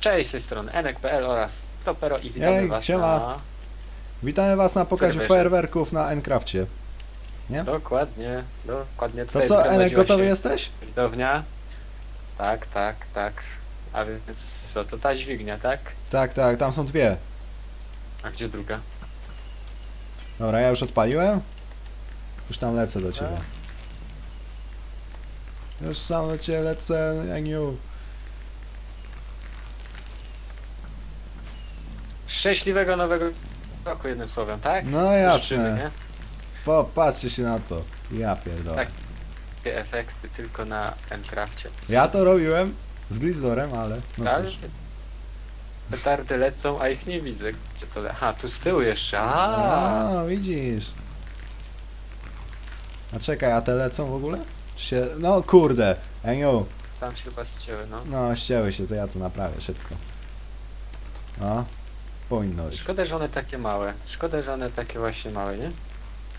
Cześć, z tej strony Enek.pl oraz Topero i witamy Ej, was siema. na... Witamy Was na pokazie Serwerze. fajerwerków na Encrafcie. Nie? Dokładnie, dokładnie. To Tutaj co, Enek, zgromadziła gotowy się jesteś? Widownia. Tak, tak, tak. A więc co, to ta dźwignia, tak? Tak, tak, tam są dwie. A gdzie druga? Dobra, ja już odpaliłem. Już tam lecę do Ciebie. Już sam do Ciebie lecę, Eniu. Szczęśliwego nowego roku jednym słowem, tak? No Życzymy, jasne. nie? Popatrzcie się na to. Ja pierdolę. Tak. Takie efekty tylko na Encrafcie. Ja to robiłem z Glizorem, ale no tak? cóż. Petardy lecą, a ich nie widzę. Gdzie to le... Aha, tu z tyłu jeszcze. A, A, widzisz. A czekaj, a te lecą w ogóle? Czy się... No kurde, Eniu. tam się chyba ścięły, no. No, ścięły się, to ja to naprawię szybko. O, powinno być. Szkoda, że one takie małe. Szkoda, że one takie właśnie małe, nie?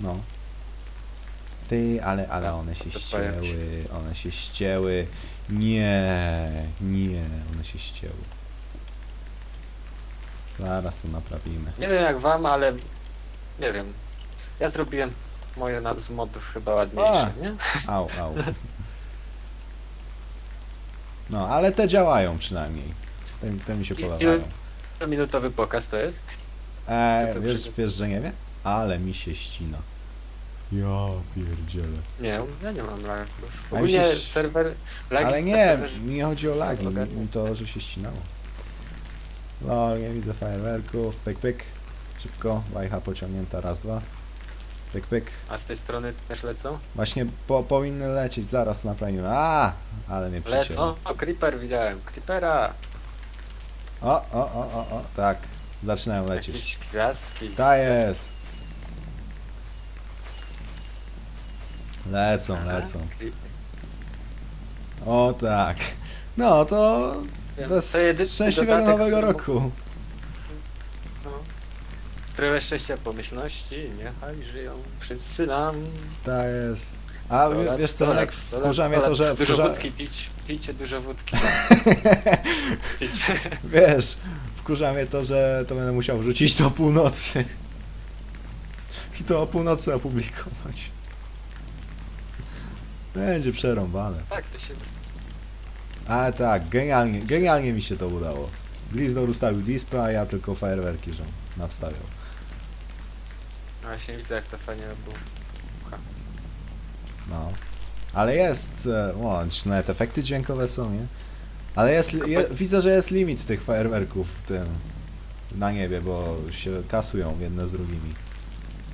No. Ty, ale, ale Tak, one się ścięły, one się ścięły. Nie, nie, one się ścięły. Zaraz to naprawimy. Nie wiem jak wam, ale nie wiem. Ja zrobiłem moje na- z modów chyba ładniejsze, A. nie? Au, au. No, ale te działają przynajmniej. Te, te mi się I- podobają. Minutowy pokaz to jest. E, to wiesz, wiesz, że nie wie? Ale mi się ścina. Ja pierdzielę. Nie, ja nie mam lagów. A mi się Ogólnie ś- serwer... Lagi Ale na nie, serwerze- mi nie chodzi o lagi, mi to, że się ścinało. No, nie widzę fajerwerków, pyk, pyk. Szybko, wajcha pociągnięta, raz, dwa. Pyk, pyk. A z tej strony też lecą? Właśnie po, powinny lecieć, zaraz naprawimy. A, ale mnie przycięło. Lecą. O, Creeper widziałem. Creepera. O, o, o, o, o, tak. Zaczynają lecieć. Jakieś gwiazdki. Ta jest. Lecą, lecą. O tak. No to bez to jedyny szczęśliwego dodatek, nowego który roku. No. Trochę szczęścia pomyślności, niechaj żyją wszyscy nam. Tak jest. A lat, wiesz co, lat, wkurza mnie to, że Dużo wkurza... wódki pić, pijcie dużo wódki. Picie. Wiesz, wkurza mnie to, że to będę musiał wrzucić do północy. I to o północy opublikować. Będzie przerąbane. Tak, to się... Ale tak, genialnie, genialnie mi się to udało. Glizdor ustawił display, a ja tylko fajerwerki, że nawstawiał. Właśnie widzę jak to fajnie było. No. Ale jest, e, o, czy nawet efekty dźwiękowe są, nie? Ale jest, je, widzę, że jest limit tych fajerwerków w tym, na niebie, bo się kasują jedne z drugimi.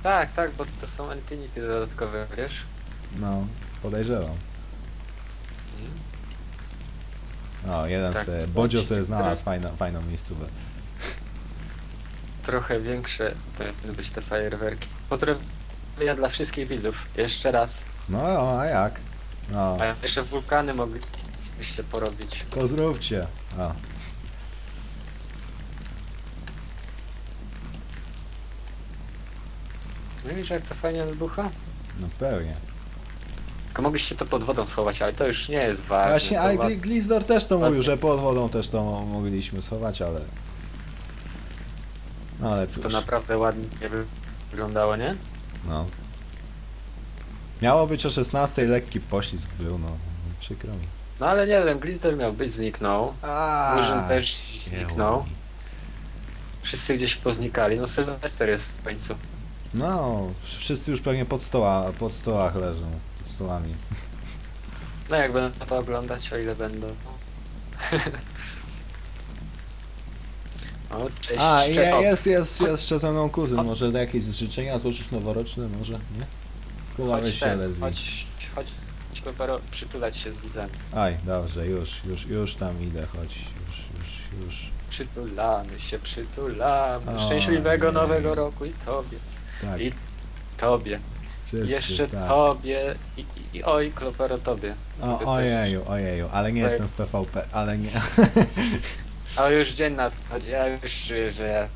Tak, tak, bo to są infinity dodatkowe, wiesz? No, podejrzewam. O, jeden Tak, sobie, Bodzio sobie znalazł fajną, fajną miejscówę. Trochę większe powinny być te fajerwerki. Pozdrowienia dla wszystkich widzów. Jeszcze raz. No, a jak? No, A jeszcze wulkany moglibyście porobić. pozdrówcie. O, Widzisz jak to fajnie wybucha? no pewnie. Tylko mogliście to pod wodą schować, ale to już nie jest ważne. Właśnie, to ale wa- Gli- Glizdor też to mówił, że pod wodą też to mo- mogliśmy schować, ale... No ale cóż, To naprawdę ładnie by wyglądało, nie? no. Miało być o 16 lekki poślizg był, no. Przykro mi. No ale nie wiem, Glister miał być, zniknął. A, Murzyn też zniknął. Wszyscy gdzieś poznikali. No Sylwester jest w końcu. No, wszyscy już pewnie pod, stoła, pod stołach leżą, pod stołami. No jak będę to oglądać, o ile będą. O, cześć. A, Czechov. jest, jest, jest jeszcze ze mną kuzyn, może jakieś życzenia złożyć noworoczne, może, nie? Chodź weź się ten, chodź, chodź, przytulać się z widzami. Aj, dobrze, już, już, już tam idę, chodź, już, już, już. Przytulamy się, przytulamy. O, Szczęśliwego nie. nowego roku i tobie, Tak, I tobie, wszyscy, jeszcze tak. tobie i, i, i oj, Klopero tobie. O, ojeju, ojeju, ale nie Tak. jestem w PvP, ale nie. A już dzień nadchodzi, ja już czuję, że ja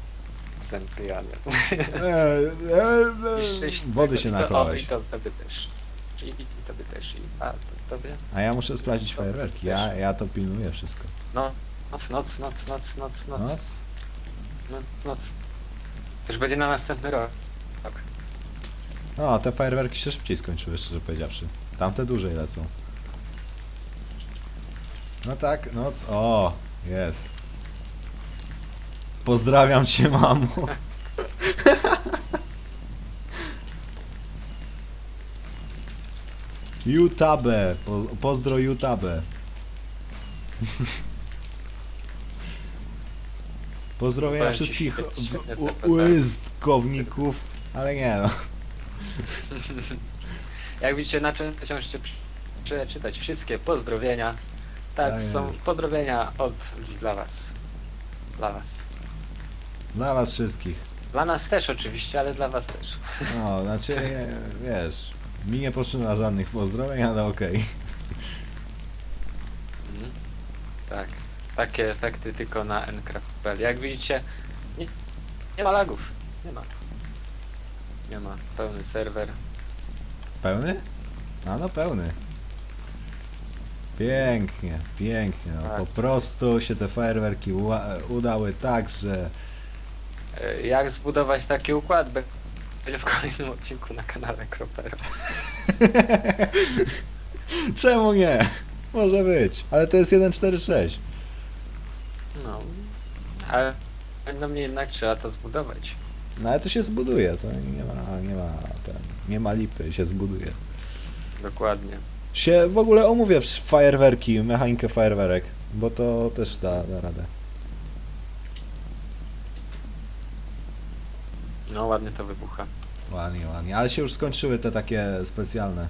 jestem pijany. E, e, Szczęśliwego- Wody się i to- naklałeś. O, i to tobie też. I, i tobie też. I, a, to tobie? A ja muszę sprawdzić fajerwerki, ja, ja to pilnuję wszystko. No, Noc, noc, noc, noc, noc, noc, Noc? noc, noc. To już będzie na następny rok. Tak. O, te fajerwerki się szybciej skończyły, szczerze powiedziawszy. Tamte dłużej lecą. No tak, noc. O, jest. Pozdrawiam cię, mamo. Jutabe, po, pozdro Jutabe. Pozdrowienia Powiem ci, wszystkich świetnie, w- ale nie no. Jak widzicie, na możecie przy- przeczytać wszystkie pozdrowienia. Tak, Tak są jest. pozdrowienia od ludzi dla was. Dla was. Dla was wszystkich. Dla nas też oczywiście, ale dla was też. No, znaczy, wiesz, mi nie potrzeba żadnych pozdrowień, ale okej. Mhm. Tak. Takie efekty tylko na Ncraft.pl. Jak widzicie, nie, nie ma lagów. Nie ma. Nie ma. Pełny serwer. Pełny? A no pełny. Pięknie, pięknie. No, po prostu się te fajerwerki udały tak, że E, Jak zbudować taki układ? Będzie w kolejnym odcinku na kanale Kropera. czemu nie? Może być, ale to jest 1.4.6. No. Ale no mnie jednak trzeba to zbudować. No ale to się zbuduje, to nie ma, nie ma, ten, nie ma lipy, się zbuduje. Dokładnie. Się w ogóle omówię w- fajerwerki, mechanikę fajerwerek, bo to też da, da radę. No ładnie to wybucha. Ładnie, ładnie. Ale się już skończyły te takie specjalne.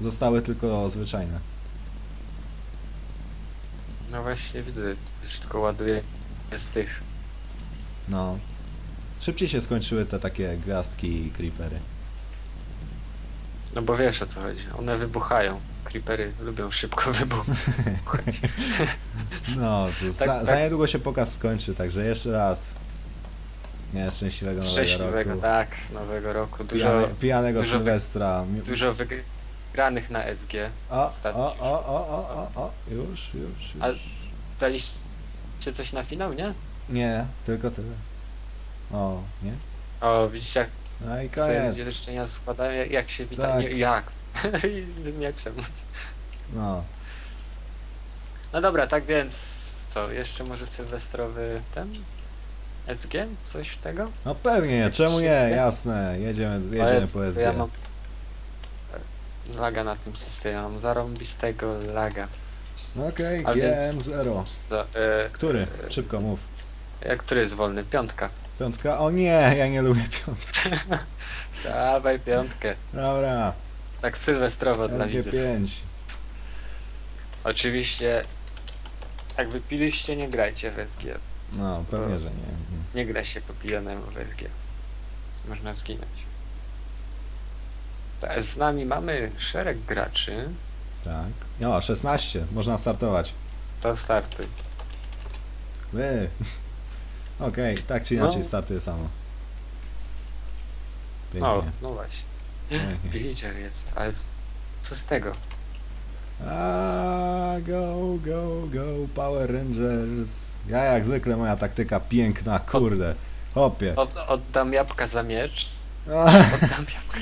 Zostały tylko zwyczajne. No właśnie widzę, tylko ładuje z tych. No. Szybciej się skończyły te takie gwiazdki i creepery. No bo wiesz o co chodzi. One wybuchają. Creepery lubią szybko wybuchać. No, to Tak, za, tak. za niedługo się pokaz skończy, także jeszcze raz. Nie, szczęśliwego nowego Szczęśliwego, roku. tak, nowego roku. Dużo, Pijane, pijanego dużo wy- Sylwestra. Mi- dużo wygranych na SG. O, o, ostatnich. o, o, o, o, o, już, już, A- już. Daliście coś na finał, nie? Nie, tylko tyle. O, nie? O, widzicie jak No i sobie koniec. składają, jak- jak się wita, Tak. nie, jak? I mieczem. No. No dobra, tak więc co, jeszcze może sylwestrowy ten? SG? Coś tego? No pewnie, czemu nie? Jasne, jedziemy, jedziemy Jezu, po to SG. Ja mam e, laga na tym systemie, mam zarąbistego laga. No Okej, A więc- GM0. Co, e, Który? e, Szybko mów. Jak który jest wolny? Piątka. Piątka? O nie, ja nie lubię piątki. Dawaj piątkę. Dobra, Tak sylwestrowo dla widzów. SG5. Oczywiście, jak wypiliście, nie grajcie w SG. No, pewnie, że nie. Nie gra się po pijanemu w SG. Można zginąć. Ta- Z nami mamy szereg graczy. Tak. O, 16, można startować. To startuj. Wy. Okej, tak czy inaczej No. startuje samo. O, Pięknie. no właśnie. Pięknie. Villager jest, ale z- co z tego? A, go, go, go, Power Rangers. Ja jak zwykle moja taktyka piękna, kurde. Hopie. Od, oddam jabłka za miecz. A, Oddam jabłka.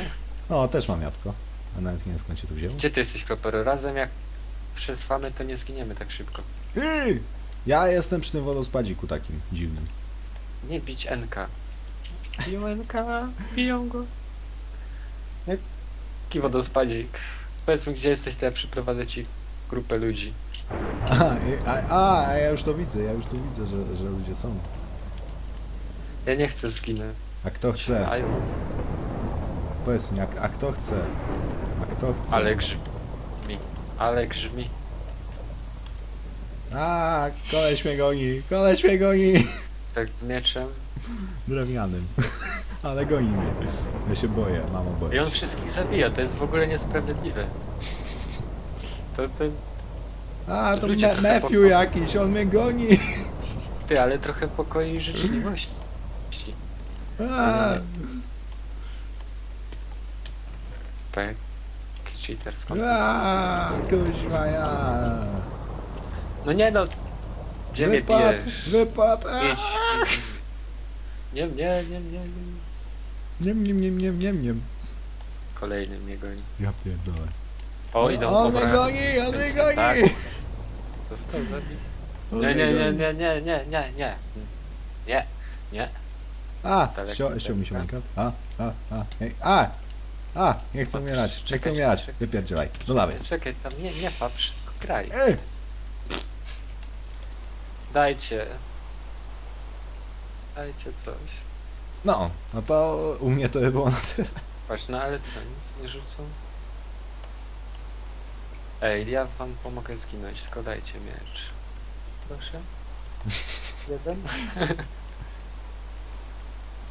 O, też mam jabłko. A nawet nie wiem skąd się tu wzięło. Gdzie ty jesteś, Kopero? Razem jak przetrwamy, to nie zginiemy tak szybko. Ja jestem przy tym wodospadziku takim dziwnym. Nie bić NK. Biją NK, biją go. Jaki wodospadzik? Powiedz mi, gdzie jesteś, to ja przyprowadzę ci grupę ludzi. A, a, a, ja już to widzę, ja już tu widzę, że, że ludzie są. Ja nie chcę zginąć. A kto chce? A, Powiedz mi, a, a kto chce? A kto chce? ale grzmi. Ale grzmi. A, koleś mnie goni, koleś mnie goni! Tak z mieczem. Drewnianym. Ale goni mnie. Ja się boję, mamo I boję. on wszystkich zabija, to jest w ogóle niesprawiedliwe. To, to A, to ludzie me trochę Matthew jakiś, on mnie goni! ty, ale trochę pokoju i życzliwości. A, Tak. Cheater, skąd? a, kuźwa ja. No nie no, Gdzie mnie Wypad! bijesz? Wypad! Idź. Nie, nie, nie, nie, nie. Niem, niem, niem, niem, niem, niem. Kolejny mnie goni. Ja pierdolę. O, idą po mnie goni, on mnie goni! tak. Został zabity. On Nie, mnie nie, nie, goni. nie, nie, nie, nie, nie. Nie, nie. A, ściął ściął mi się daleko. Minecraft. A, a, a, ej, a! A, nie chcę umierać, nie Czekaj, chcę umierać. czekaj. Wypierdzielaj, do lawy. Czekaj, tam nie, nie patrz, tylko graj. Ej! Dajcie. Dajcie coś. No, no to u mnie to by było na tyle. Patrz, no ale co, nic nie rzucą? Ej, ja wam pomogę zginąć, tylko dajcie miecz. Proszę. Jeden.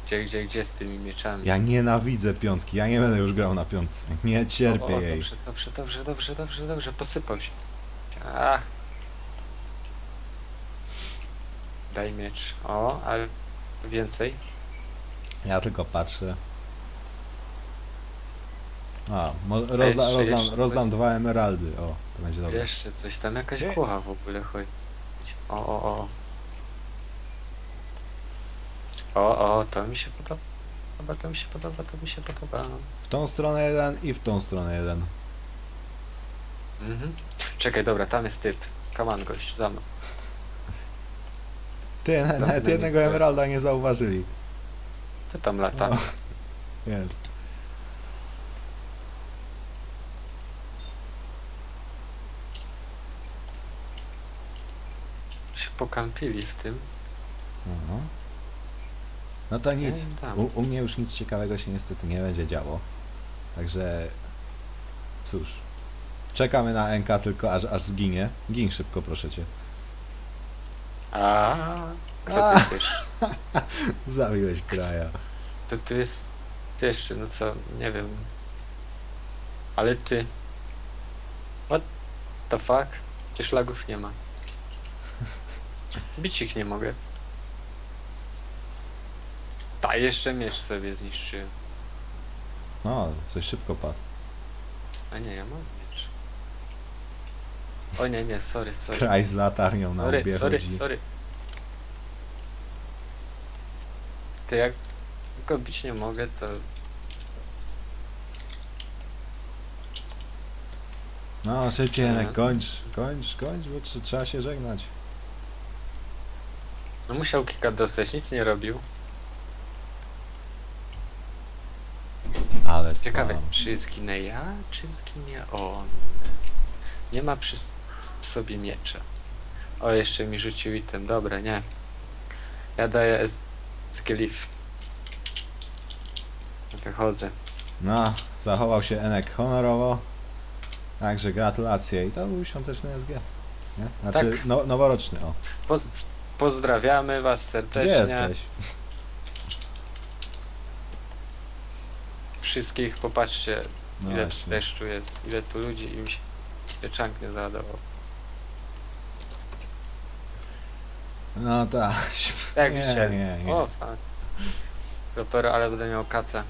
Gdzie, gdzie, gdzie z tymi mieczami? Ja nienawidzę piątki, ja nie będę już grał na piątce. Nie cierpię o, o, jej. Dobrze, dobrze, dobrze, dobrze, dobrze, dobrze, posypał się. Ach. Daj miecz. O, ale więcej. Ja tylko patrzę. A, mo- rozda, jeszcze- rozdam, jeszcze rozdam coś? dwa emeraldy. O, to będzie dobre. Jeszcze coś, tam jakaś Nie. głowa w ogóle chodzi. O, o, o. O, o, to mi się podoba. Chyba to mi się podoba, to mi się podoba. W tą stronę jeden i w tą stronę jeden. Mhm. Czekaj, dobra, tam jest typ. Kaman gość, za mną. Ty, na- nawet jednego nie- emeralda nie zauważyli. Ty tam lata. O. Jest. Się pokampili w tym. Aha. No to nic. Tam. U, u mnie już nic ciekawego się niestety nie będzie działo. Także cóż. Czekamy na NK tylko aż, aż zginie. Gin szybko proszę cię. A, kto A. Zabiłeś kraja. To tu jest ty jeszcze, no co, nie wiem. Ale ty. What the fuck? Przecież lagów nie ma. Bić ich nie mogę. Ta, jeszcze miecz sobie zniszczyłem. No, coś szybko padł. A nie, ja mam miecz. O nie, nie, sorry, sorry. Kraj z latarnią na Sorry, sorry, chodzi. sorry. Ty jak go bić nie mogę, to No, szybciej. Janek, kończ, kończ, kończ, bo tr- trzeba się żegnać. no musiał kika dostać, nic nie robił. Ale Ciekawe, spam. czy zginę ja, czy zginie on? Nie ma przy sobie miecza. O, jeszcze mi rzucił item, dobra, nie. Ja daję S- skillif. Wychodzę. No, zachował się Enek honorowo. Także gratulacje. I to był świąteczny SG. Nie? Znaczy, Tak. no, noworoczny, o. Poz pozdrawiamy was Gdzie serdecznie. jesteś? Wszystkich, popatrzcie, No ile właśnie. deszczu jest, ile tu ludzi i mi się pieczank nie załadował. No tak. Jak Nie, nie, nie. O, fuck. Dopiero, ale będę miał kaca.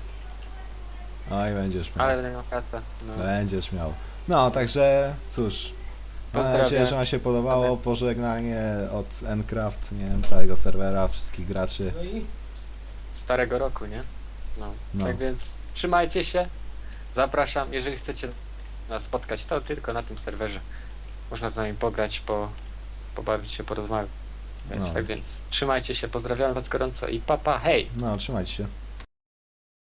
Oj, będziesz miał. Ale będę miał kaca. No. Będziesz miał. No, także cóż. Mam Pozdrawiam. nadzieję, że Wam się podobało. Pożegnanie od Encraft, nie wiem, całego serwera, wszystkich graczy. No i starego roku, nie? No. No. Tak więc trzymajcie się. Zapraszam, jeżeli chcecie nas spotkać, to tylko na tym serwerze. Można z nami pograć, po, pobawić się, porozmawiać. No. Tak więc trzymajcie się, pozdrawiam was gorąco i papa, hej! No, trzymajcie się.